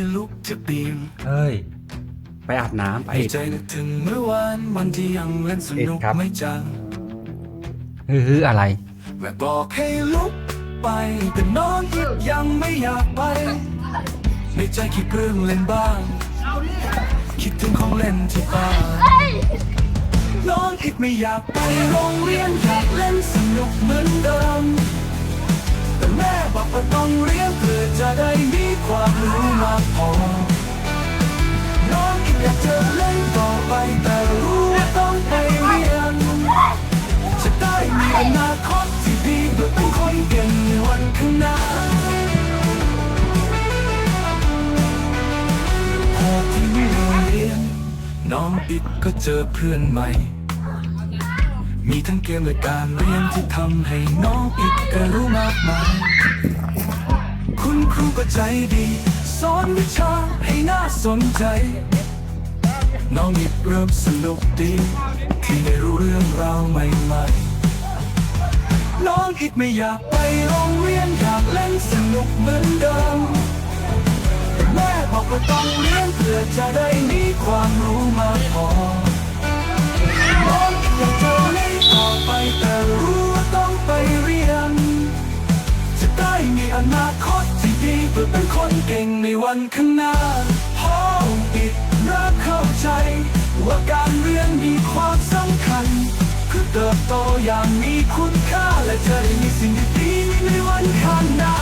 จะลุกจะปีนเฮ้ย ไปอาบน้ำไปให้ใจนึกถึงเมื่อวานวันที่ยังเล่นสนุกเอ็ดครับไม่จังฮืออะไรแม่บอกให้ลุกไปแต่น้องอีกยังไม่อยากไปในใจคิดเรื่องเล่นบ้าง คิดถึงของเล่นที่บ้านน้องอีกไม่อยากไปโรงเรียนอยากเล่นส มากพอ น้องอีกอยากจะเล่นต่อไปแต่รู้ว่าต้องไปเรียน จะได้มีอนาคตที่ดีเพื่อเป็นคนเก่งในวันข้างหน้าพอที่โรงเรียน น้องอิดก็เจอเพื่อนใหม่ มีทั้งเกมและการเรียนที่ทำให้น้องอิดก็รู้มากมายคุณครูก็ใจดี อนวิชาให้น่าสนใจ น้องอิดเริ่มสนุกดี ที่ได้รู้เรื่องราวใหม่ๆ น้องอิดไม่อยากไปโรงเรียนอยากเล่นสนุกเหมือนเดิม แม่บอกว่าต้องเรียนเพื่อจะได้มีความรู้มาพอน้องอยากจะเล่นต่อไปแต่รู้ว่าต้องไปเรียน จะได้มีอนาคต เพื่อเป็นคนเก่งในวันข้างหน้าพ่องอิดเริ่มเข้าใจ ว่าการเรียนมีความสำคัญ เพื่อเติบโตอย่างมีคุณค่า และจะได้มีสิ่งดีๆในวันข้างหน้า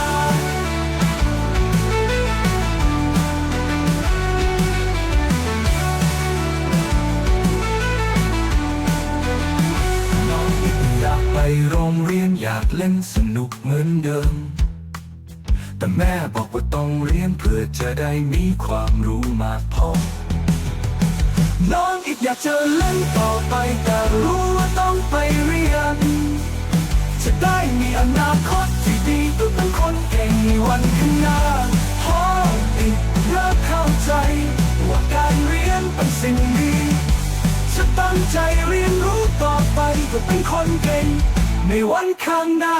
อยากไปโรงเรียนอยากเล่นสนุกเหมือนเดิม แต่แม่บอกว่าต้องเรียนเพื่อจะได้มีความรู้มากพอ น้องอีกอยากจะเล่นต่อไปแต่รู้ว่าต้องไปเรียน จะได้มีอนาคตที่ดีเพื่อเป็นคนเก่งในวันข้างหน้าพ่ออีกเริ่มเข้าใจ ว่าการเรียนเป็นสิ่งดีจะตั้งใจเรียนรู้ต่อไปเพื่อเป็นคนเก่งในวันข้างหน้า